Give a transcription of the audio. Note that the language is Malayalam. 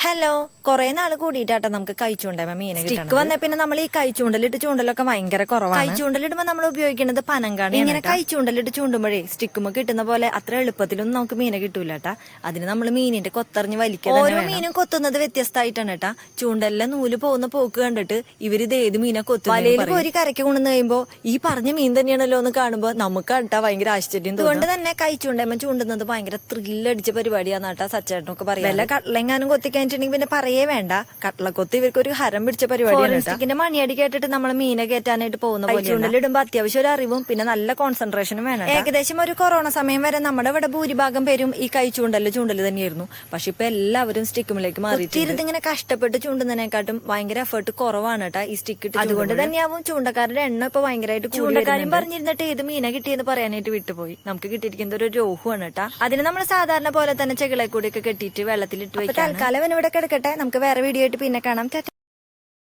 ഹലോ കൊറേ നാൾ കൂടിയിട്ടാട്ടോ നമുക്ക് കൈച്ചൂണ്ടമ്മ മീനെ സ്റ്റിക്ക് വന്ന പിന്നെ നമ്മൾ ഈ കൈച്ചൂണ്ടലിട്ട് ചൂണ്ടലൊക്കെ ഭയങ്കര കുറവാണ്. കൈച്ചൂണ്ടലിടുമ്പോ നമ്മൾ ഉപയോഗിക്കുന്നത് പനങ്കാണ് ഇങ്ങനെ കൈച്ചൂണ്ടലിട്ട് ചൂണ്ടുമ്പോഴേ സ്റ്റിക്കുമ്പോ കിട്ടുന്ന പോലെ അത്ര എളുപ്പത്തിലൊന്നും നമുക്ക് മീനെ കിട്ടൂല കേട്ടാ അതിന് നമ്മൾ മീനിന്റെ കൊത്തറിഞ്ഞ് വലിക്കുക ഓരോ മീനും കൊത്തുന്നത് വ്യത്യസ്തമായിട്ടാണ് കേട്ടാ. ചൂണ്ടലിലെ നൂൽ പോകുന്ന പോക്ക് കണ്ടിട്ട് ഇവരിത് ഏത് മീനെ കൊത്തും വലയിൽ ഒരു കരയ്ക്ക് കൊണ്ടുവന്ന് കഴിയുമ്പോ ഈ പറഞ്ഞ മീൻ തന്നെയാണല്ലോ എന്ന് കാണുമ്പോ നമുക്ക് കണ്ടാ ഭയങ്കര ആശ്ചര്യം. അതുകൊണ്ട് തന്നെ കൈച്ചൂണ്ടമ്മ ചൂണ്ടുന്നത് ഭയങ്കര ത്രില്ലടിച്ച പരിപാടിയാണ് കേട്ടാ സച്ചേട്ടനൊക്കെ പറയാം വല്ല കട്ട്ലെങ്ങാനും കൊത്തിക്കഴിഞ്ഞിട്ടുണ്ടെങ്കിൽ പിന്നെ പറയേ വേണ്ട. കട്ടളക്കൊത്ത് ഇവർക്ക് ഒരു ഹരം പിടിച്ച പരിപാടിയാണ് മണിയടി കേട്ടിട്ട് നമ്മൾ മീനെ കയറ്റാനായിട്ട് പോകുന്ന പോലെ ചൂണ്ടലിടുമ്പോ അത്യാവശ്യം ഒരു അറിവും പിന്നെ നല്ല കോൺസെൻട്രേഷനും വേണം ഏകദേശം ഒരു കൊറോണ സമയം വരെ നമ്മുടെ ഇവിടെ ഭൂരിഭാഗം പേരും ഈ കൈ ചൂണ്ടൽ ചൂണ്ടൽ തന്നെയായിരുന്നു. പക്ഷെ ഇപ്പൊ എല്ലാവരും സ്റ്റിക്കുമിലേക്ക് മാറി ഇങ്ങനെ കഷ്ടപ്പെട്ട് ചൂണ്ടുന്നതിനെക്കാട്ടും ഭയങ്കര എഫേർട്ട് കുറവാണ് കേട്ടാ ഈ സ്റ്റിക്ക് അതുകൊണ്ട് തന്നെയാവും ചൂണ്ടക്കാരുടെ എണ്ണം ഇപ്പൊ ഭയങ്കരമായിട്ട് ചൂണ്ടക്കാരും പറഞ്ഞിരുന്നിട്ട് ഏത് മീനെ കിട്ടിയെന്ന് പറയാനായിട്ട് വിട്ടുപോയി. നമുക്ക് കിട്ടിയിരിക്കുന്നത് ഒരു രോഹുവാണ് കേട്ടാ. അതിന് നമ്മൾ സാധാരണ പോലെ തന്നെ ചെകിളെ കൂടി ഒക്കെ കെട്ടിയിട്ട് വെള്ളത്തിലിട്ട് വെക്കാം തൽക്കാലം ഇവിടെ കിടക്കട്ടെ നമുക്ക് വേറെ വീഡിയോ ആയിട്ട് പിന്നെ കാണാം.